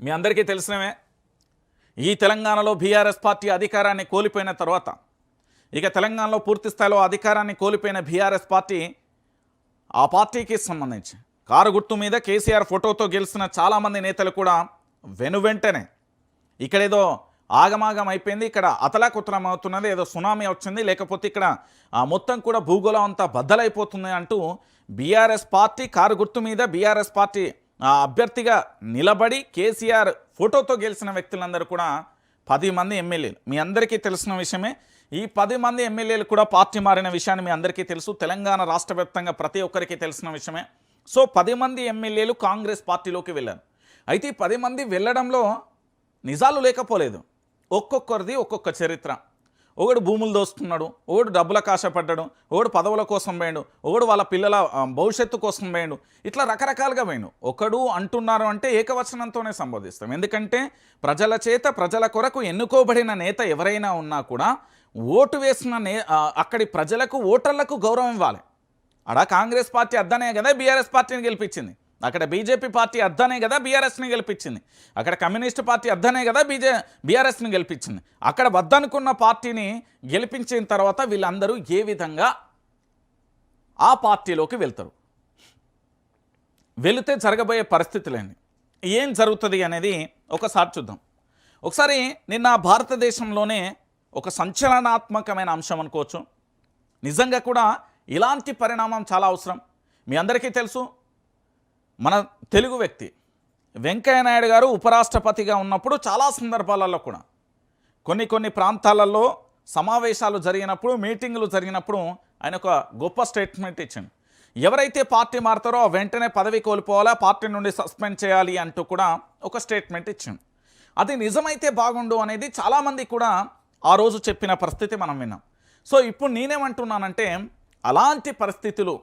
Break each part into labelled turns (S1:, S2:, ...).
S1: మీ అందరికీ తెలిసినవే. ఈ తెలంగాణలో బీఆర్ఎస్ పార్టీ అధికారాన్ని కోల్పోయిన తర్వాత ఇక తెలంగాణలో పూర్తి స్థాయిలో అధికారాన్ని కోల్పోయిన బీఆర్ఎస్ పార్టీ ఆ పార్టీకి సంబంధించి కారు గుర్తు మీద కేసీఆర్ ఫోటోతో గెలిచిన చాలామంది నేతలు కూడా వెనువెంటనే ఇక్కడ ఏదో ఆగమాగం అయిపోయింది ఇక్కడ అతలాకుతలం అవుతున్నది ఏదో సునామీ వచ్చింది లేకపోతే ఇక్కడ ఆ మొత్తం కూడా భూగోళం అంతా బద్దలైపోతుంది అంటూ బీఆర్ఎస్ పార్టీ కారు గుర్తు మీద బీఆర్ఎస్ పార్టీ ఆ అభ్యర్థిగా నిలబడి కేసీఆర్ ఫోటోతో గెలిచిన వ్యక్తులందరూ కూడా పది మంది ఎమ్మెల్యేలు. మీ అందరికీ తెలిసిన విషయమే ఈ పది మంది ఎమ్మెల్యేలు కూడా పార్టీ మారిన విషయాన్ని మీ అందరికీ తెలుసు తెలంగాణ రాష్ట్ర వ్యాప్తంగా ప్రతి ఒక్కరికి తెలిసిన విషయమే. సో పది మంది ఎమ్మెల్యేలు కాంగ్రెస్ పార్టీలోకి వెళ్ళారు. అయితే ఈ పది మంది వెళ్ళడంలో నిజాలు లేకపోలేదు. ఒక్కొక్కరిది ఒక్కొక్క చరిత్ర. ఒకడు భూములు దోస్తున్నాడు ఒకడు డబ్బుల కాశపడ్డాడు ఒకడు పదవుల కోసం పోయాడు ఒకడు వాళ్ళ పిల్లల భవిష్యత్తు కోసం పోయాడు ఇట్లా రకరకాలుగా పోయాడు ఒకడు అంటున్నారు అంటే ఏకవచనంతోనే సంబోధిస్తాం. ఎందుకంటే ప్రజల చేత ప్రజల కొరకు ఎన్నుకోబడిన నేత ఎవరైనా ఉన్నా కూడా ఓటు వేసిన నే అక్కడి ప్రజలకు ఓటర్లకు గౌరవం ఇవ్వాలి. అడా కాంగ్రెస్ పార్టీ అద్దనే కదా బీఆర్ఎస్ పార్టీని గెలిపించింది. అక్కడ బీజేపీ పార్టీ అద్దనే కదా బీఆర్ఎస్ని గెలిపించింది. అక్కడ కమ్యూనిస్ట్ పార్టీ అద్దనే కదా బీజే బీఆర్ఎస్ని గెలిపించింది. అక్కడ వద్దనుకున్న పార్టీని గెలిపించిన తర్వాత వీళ్ళందరూ ఏ విధంగా ఆ పార్టీలోకి వెళ్తారు? వెళితే జరగబోయే పరిస్థితులేండి ఏం జరుగుతుంది అనేది ఒకసారి చూద్దాం. ఒకసారి నిన్న భారతదేశంలోనే ఒక సంచలనాత్మకమైన అంశం అనుకోవచ్చు. నిజంగా కూడా ఇలాంటి పరిణామం చాలా అవసరం. మీ అందరికీ తెలుసు మన తెలుగు వ్యక్తి. వెంకయ్య నాయుడు గారు ఉపరాష్ట్రపతిగా ఉన్నప్పుడు చాలా సందర్భాలలో కూడా. కొన్ని కొన్ని ప్రాంతాలలో సమావేశాలు జరిగినప్పుడు మీటింగులు జరిగినప్పుడు ఆయన ఒక గొప్ప స్టేట్మెంట్ ఇచ్చింది ఎవరైతే పార్టీ మారుతారో వెంటనే పదవి కోల్పోవాలా పార్టీ నుండి సస్పెండ్ చేయాలి అంటూ కూడా ఒక స్టేట్మెంట్ ఇచ్చింది అది నిజమైతే బాగుండు అనేది చాలామంది కూడా ఆ రోజు చెప్పిన పరిస్థితి మనం విన్నాం. సో ఇప్పుడు నేనేమంటున్నానంటే అలాంటి పరిస్థితులు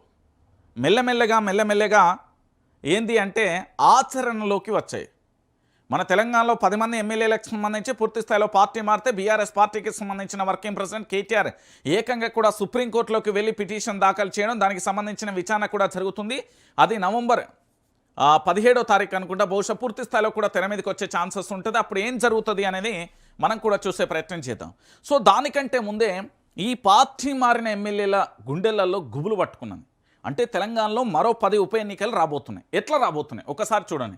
S1: మెల్లమెల్లగా మెల్లమెల్లగా ఏంది అంటే ఆచరణలోకి వచ్చాయి. మన తెలంగాణలో పది మంది ఎమ్మెల్యేలకు సంబంధించి పూర్తి స్థాయిలో పార్టీ మారితే బీఆర్ఎస్ పార్టీకి సంబంధించిన వర్కింగ్ ప్రెసిడెంట్ కేటీఆర్ ఏకంగా కూడా సుప్రీంకోర్టులోకి వెళ్ళి పిటిషన్ దాఖలు చేయడం దానికి సంబంధించిన విచారణ కూడా జరుగుతుంది. అది నవంబర్ పదిహేడో తారీఖు అనుకుంటా. బహుశా పూర్తి స్థాయిలో కూడా తెర మీదకి వచ్చే ఛాన్సెస్ ఉంటుంది. అప్పుడు ఏం జరుగుతుంది అనేది మనం కూడా చూసే ప్రయత్నం చేద్దాం. సో దానికంటే ముందే ఈ పార్టీ మారిన ఎమ్మెల్యేల గుండెలలో గుబులు పట్టుకున్నాను. అంటే తెలంగాణలో మరో పది ఉప ఎన్నికలు రాబోతున్నాయి. ఎట్లా రాబోతున్నాయి? ఒకసారి చూడండి.